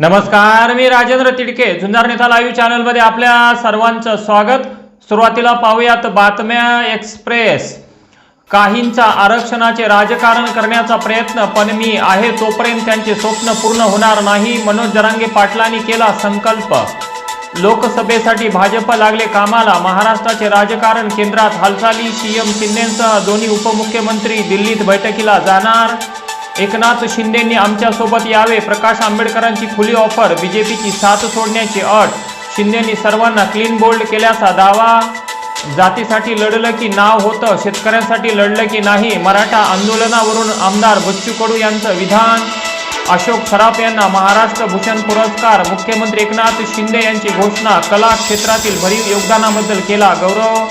नमस्कार मी राजेंद्र तिडके. झुंजार नेता लाईव्ह चॅनलमध्ये आपल्या सर्वांचं स्वागत. सुरुवातीला पाहूयात बातम्या एक्सप्रेस. काहींचा आरक्षणाचे राजकारण करण्याचा प्रयत्न पण मी आहे तोपर्यंत त्यांचे स्वप्न पूर्ण होणार नाही मनोज जरांगे पाटलांनी केला संकल्प. लोकसभेसाठी भाजप लागले कामाला महाराष्ट्राचे राजकारण केंद्रात हालचाली सीएम शिंदेसह दोन्ही उपमुख्यमंत्री दिल्लीत बैठकीला जाणार. एकनाथ शिंदेंनी आमच्यासोबत यावे. प्रकाश आंबेडकरांची खुली ऑफर बीजेपीची साथ सोडण्याची अट. शिंदेंनी सर्वांना क्लीन बोल्ड केल्याचा दावा. जातीसाठी लढलं की नाव होतं शेतकऱ्यांसाठी लढलं की नाही मराठा आंदोलनावरून आमदार बच्चू कडू यांचं विधान. अशोक सराफ यांना महाराष्ट्र भूषण पुरस्कार. मुख्यमंत्री एकनाथ शिंदे यांची घोषणा कला क्षेत्रातील भरीव योगदानाबद्दल केला गौरव.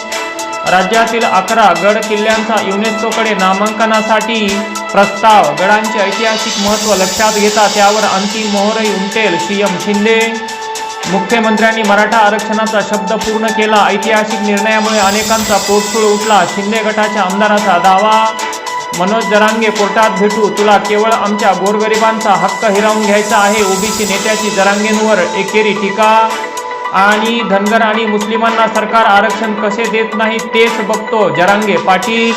राज्यातील अकरा गड किल्ल्यांचा युनेस्कोकडे नामांकनासाठी प्रस्ताव. गडांचे ऐतिहासिक महत्त्व लक्षात घेता त्यावर अंतिम मोहरही उमटेल. सीएम शिंदे. मुख्यमंत्र्यांनी मराठा आरक्षणाचा शब्द पूर्ण केला. ऐतिहासिक निर्णयामुळे अनेकांचा पोटसूळ उठला. शिंदे गटाच्या आमदाराचा दावा. मनोज जरांगे कोर्टात भेटू. तुला केवळ आमच्या गोरगरिबांचा हक्क हिरावून घ्यायचा आहे. ओबीसी नेत्याची जरांगेंवर एकेरी टीका. आणि धनगर आणि मुस्लिमांना सरकार आरक्षण कसे देत नाही तेच बघतो. जरांगे पाटील.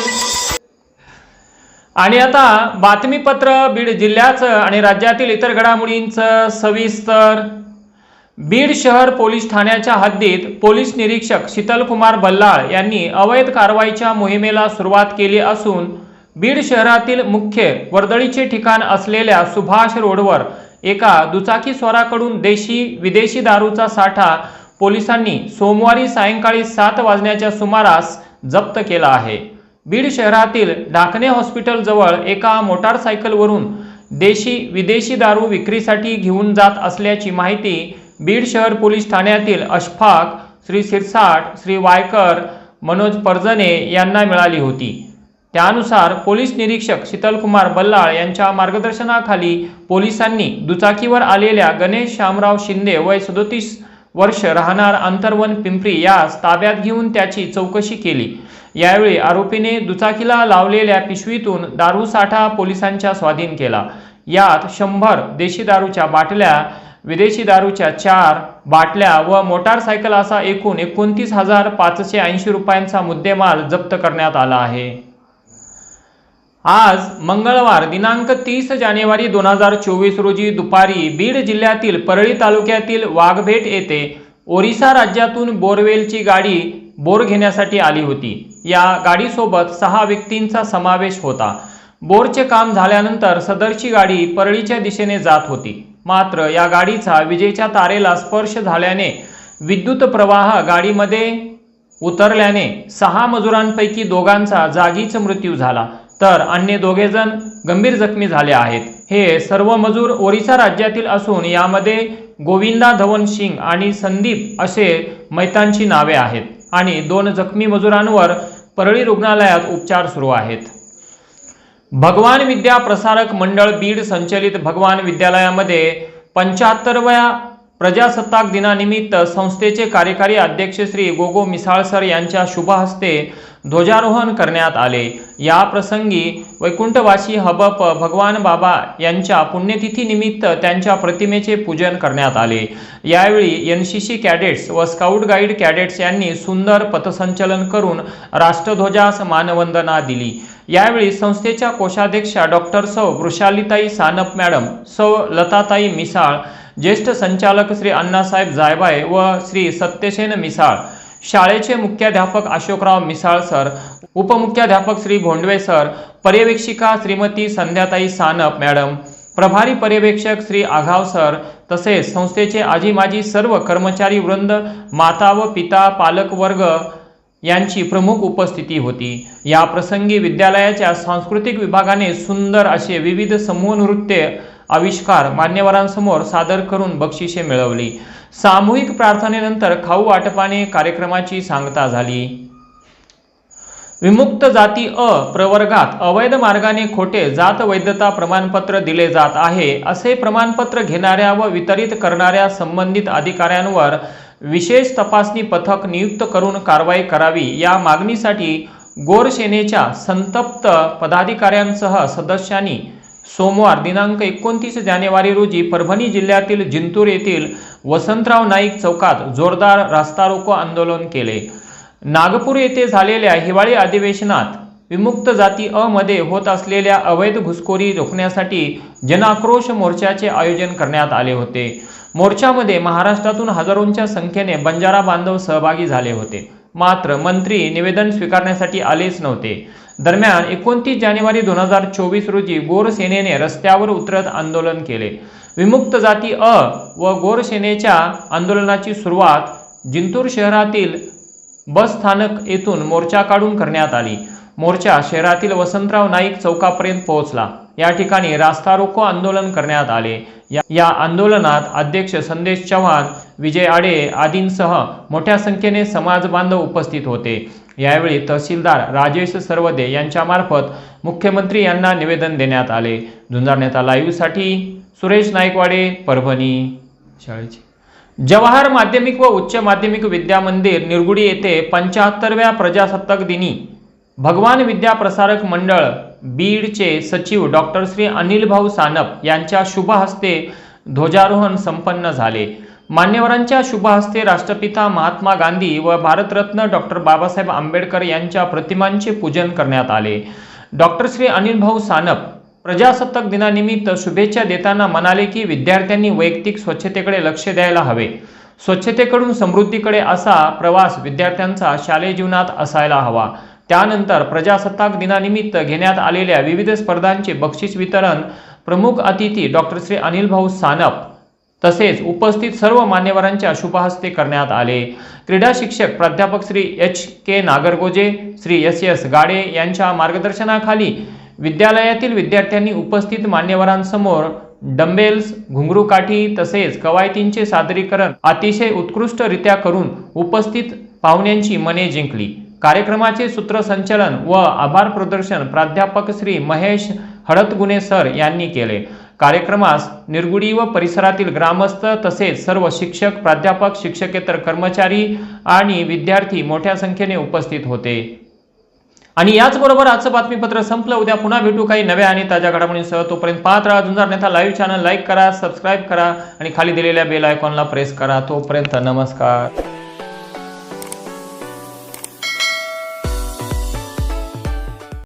आणि आता बातमीपत्र बीड जिल्ह्याचं आणि राज्यातील इतर घडामोडींचं सविस्तर. बीड शहर पोलीस ठाण्याच्या हद्दीत पोलीस निरीक्षक शीतलकुमार बल्लाळ यांनी अवैध कारवाईच्या मोहिमेला सुरुवात केली असून बीड शहरातील मुख्य वर्दळीचे ठिकाण असलेल्या सुभाष रोडवर एका दुचाकी स्वराकडून देशी विदेशी दारूचा साठा पोलिसांनी सोमवारी सायंकाळी सात वाजण्याच्या सुमारास जप्त केला आहे. बीड शहरातील ढाकणे हॉस्पिटल जवळ एका मोटारसायकलवरून देशी विदेशी दारू विक्रीसाठी घेऊन जात असल्याची माहिती बीड शहर पोलीस ठाण्यातील अशफाक श्री सिरसाट श्री वायकर मनोज परजने यांना मिळाली होती. त्यानुसार पोलीस निरीक्षक शीतलकुमार बल्लाळ यांच्या मार्गदर्शनाखाली पोलिसांनी दुचाकीवर आलेल्या गणेश शामराव शिंदे वय सदोतीस वर्ष राहणार अंतर्वन पिंपरी यास ताब्यात घेऊन त्याची चौकशी केली. यावेळी आरोपीने दुचाकीला लावलेल्या पिशवीतून दारूसाठा पोलिसांच्या स्वाधीन केला. यात शंभर देशी दारूच्या बाटल्या विदेशी दारूच्या चार बाटल्या व मोटारसायकल असा एकूण एकोणतीस हजार पाचशे ऐंशी रुपयांचा मुद्देमाल जप्त करण्यात आला आहे. आज मंगळवार दिनांक तीस जानेवारी दोन हजार चोवीस रोजी दुपारी बीड जिल्ह्यातील परळी तालुक्यातील वाघभेट येथे ओरिसा राज्यातून बोरवेलची गाडी बोर घेण्यासाठी आली होती. या गाडीसोबत सहा व्यक्तींचा समावेश होता. बोरचे काम झाल्यानंतर सदरची गाडी परळीच्या दिशेने जात होती. मात्र या गाडीचा विजेच्या तारेला स्पर्श झाल्याने विद्युत प्रवाह गाडीमध्ये उतरल्याने सहा मजुरांपैकी दोघांचा जागीच मृत्यू झाला. तर अन्य दोघे जण गंभीर जखमी झाले आहेत. हे सर्व मजूर ओरिसा राज्यातील असून यामध्ये गोविंदा धवन सिंग आणि संदीप असे मैतांची नावे आहेत आणि दोन जखमी मजुरांवर परळी रुग्णालयात उपचार सुरू आहेत. भगवान विद्या प्रसारक मंडळ बीड संचलित भगवान विद्यालयामध्ये पंच्याहत्तरव्या प्रजासत्ताक दिनानिमित्त संस्थेचे कार्यकारी अध्यक्ष श्री गोगो मिसाळसर यांच्या शुभ हस्ते ध्वजारोहण करण्यात आले. या प्रसंगी वैकुंठवासी हबप भगवान बाबा यांच्या पुण्यतिथीनिमित्त त्यांच्या प्रतिमेचे पूजन करण्यात आले. यावेळी एन सी सी कॅडेट्स व स्काउट गाईड कॅडेट्स यांनी सुंदर पथसंचलन करून राष्ट्रध्वजास मानवंदना दिली. यावेळी संस्थेच्या कोषाध्यक्षा डॉक्टर सौ वृषालीताई सानप मॅडम सौ लताताई मिसाळ ज्येष्ठ संचालक श्री अण्णासाहेब जायबाय व श्री सत्यसेन मिसाळ शाळेचे मुख्याध्यापक अशोकराव मिसाळ सर उपमुख्याध्यापक श्री भोंडवे सर पर्यवेक्षिका श्रीमती संध्याताई सानप मॅडम प्रभारी पर्यवेक्षक श्री आघाव सर तसेच संस्थेचे आजी माजी सर्व कर्मचारी वृंद माता व पिता पालक वर्ग यांची प्रमुख उपस्थिती होती. या प्रसंगी विद्यालयाच्या सांस्कृतिक विभागाने सुंदर असे विविध समूह नृत्य आविष्कार मान्यवरांसमोर सादर करून बक्षिसे मिळवली. सामूहिक प्रार्थनेनंतर खाऊ वाटपाने कार्यक्रमाची सांगता झाली. विमुक्त जाती अ प्रवर्गात अवैध मार्गाने खोटे जात वैधता प्रमाणपत्र दिले जात आहे असे प्रमाणपत्र घेणाऱ्या व वितरित करणाऱ्या संबंधित अधिकाऱ्यांवर विशेष तपासणी पथक नियुक्त करून कारवाई करावी या मागणीसाठी गोरसेनेच्या संतप्त पदाधिकाऱ्यांसह सदस्यांनी सोमवार दिनांक एकोणतीस जानेवारी रोजी परभणी जिल्ह्यातील जिंतूर येथील वसंतराव नाईक चौकात जोरदार रास्ता रोको आंदोलन केले. नागपूर येथे झालेल्या हिवाळी अधिवेशनात विमुक्त जाती अ मध्ये होत असलेल्या अवैध घुसखोरी रोखण्यासाठी जनाक्रोश मोर्चाचे आयोजन करण्यात आले होते. मोर्चामध्ये महाराष्ट्रातून हजारोंच्या संख्येने बंजारा बांधव सहभागी झाले होते. मात्र मंत्री निवेदन स्वीकारण्यासाठी आलेच नव्हते. दरम्यान एकोणतीस जानेवारी दोन हजार चोवीस रोजी गोरसेनेने रस्त्यावर उतरत आंदोलन केले. विमुक्त जाती अ व गोरसेनेच्या आंदोलनाची सुरुवात जिंतूर शहरातील बस स्थानक येथून मोर्चा काढून करण्यात आली. मोर्चा शहरातील वसंतराव नाईक चौकापर्यंत पोहोचला. या ठिकाणी रास्ता रोको आंदोलन करण्यात आले. या- या आंदोलनात अध्यक्ष संदेश चव्हाण विजय आडे आदींसह मोठ्या संख्येने समाज बांधव उपस्थित होते. यावेळी तहसीलदार राजेश सरवदे यांच्यामार्फत मुख्यमंत्री यांना निवेदन देण्यात आले. झुंजार नेता लाईव्हसाठी सुरेश नाईकवाडे परभणी. शाळेची. जवाहर माध्यमिक व उच्च माध्यमिक विद्या मंदिर निरगुडी येथे पंच्याहत्तरव्या प्रजासत्ताक दिनी भगवान विद्या प्रसारक मंडळ बीडचे सचिव डॉक्टर श्री अनिल भाऊ सानप यांच्या शुभ हस्ते ध्वजारोहण संपन्न झाले. मान्यवरांच्या शुभ हस्ते राष्ट्रपिता महात्मा गांधी व भारतरत्न डॉक्टर बाबासाहेब आंबेडकर यांच्या प्रतिमांचे पूजन करण्यात आले. डॉक्टर श्री अनिल भाऊ सानप प्रजासत्ताक दिनानिमित्त शुभेच्छा देताना म्हणाले की विद्यार्थ्यांनी वैयक्तिक स्वच्छतेकडे लक्ष द्यायला हवे. स्वच्छतेकडून समृद्धीकडे असा प्रवास विद्यार्थ्यांचा शालेय जीवनात असायला हवा. त्यानंतर प्रजासत्ताक दिनानिमित्त घेण्यात आलेल्या विविध स्पर्धांचे बक्षीस वितरण प्रमुख अतिथी डॉक्टर श्री अनिल भाऊ सानप तसेच उपस्थित सर्व मान्यवरांच्या शुभहस्ते करण्यात आले. क्रीडा शिक्षक प्राध्यापक Shri H. K. Nagargoje Shri S. S. Gade यांच्या मार्गदर्शनाखाली विद्यालयातील विद्यार्थ्यांनी उपस्थित मान्यवरांसमोर डंबेल्स घुंगरू काठी तसेच कवायतींचे सादरीकरण अतिशय उत्कृष्टरित्या करून उपस्थित पाहुण्यांची मने जिंकली. कार्यक्रमाचे सूत्रसंचलन व आभार प्रदर्शन प्राध्यापक श्री महेश हळदगुणे सर यांनी केले. कार्यक्रमास निरगुडी व परिसरातील ग्रामस्थ तसेच सर्व शिक्षक प्राध्यापक शिक्षकेतर कर्मचारी आणि विद्यार्थी मोठ्या संख्येने उपस्थित होते. आणि याचबरोबर आजचं बातमीपत्र संपलं. उद्या पुन्हा भेटू काही नव्या आणि ताज्या घडामोडींसह. तोपर्यंत पाहत राहा Zunjar Neta live channel. Like करा सबस्क्राईब करा आणि खाली दिलेल्या बेल आयकॉनला प्रेस करा. तोपर्यंत नमस्कार.